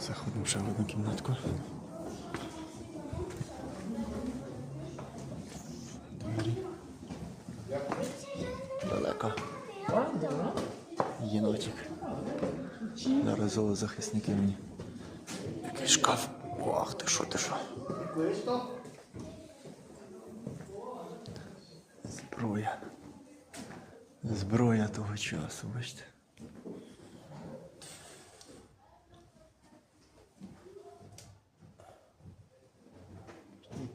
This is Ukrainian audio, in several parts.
Заходимо ще в одну кімнатку. Двері. Далеко. Єнотик. Зараз зоозахисники мені. Який шкаф. Ох, ти що, ти що? Зброя. Зброя того часу, бачите.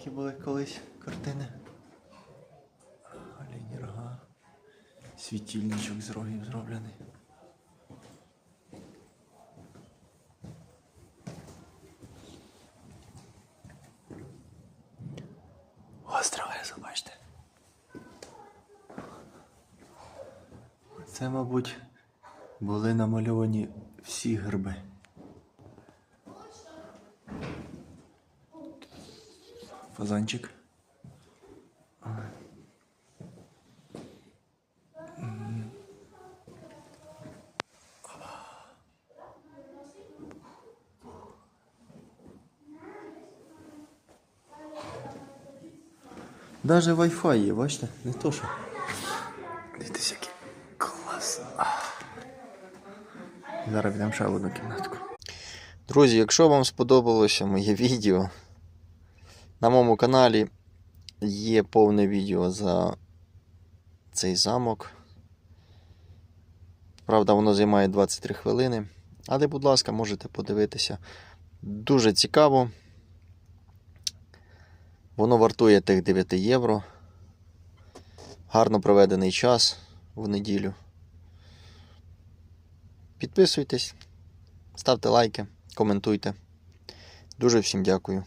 Які були колись картини? Олені рога. Світильничок з рогів зроблений. Острове, бачите. Це, мабуть, були намальовані всі герби. Фазанчик. Даже Wi-Fi є, бачите? Не то що. Дивіться, який клас. Зараз підемо ще в одну кімнатку. Друзі, якщо вам сподобалося моє відео, на моєму каналі є повне відео за цей замок. Правда, воно займає 23 хвилини. Але, будь ласка, можете подивитися. Дуже цікаво. Воно вартує тих 9 євро. Гарно проведений час в неділю. Підписуйтесь, ставте лайки, коментуйте. Дуже всім дякую.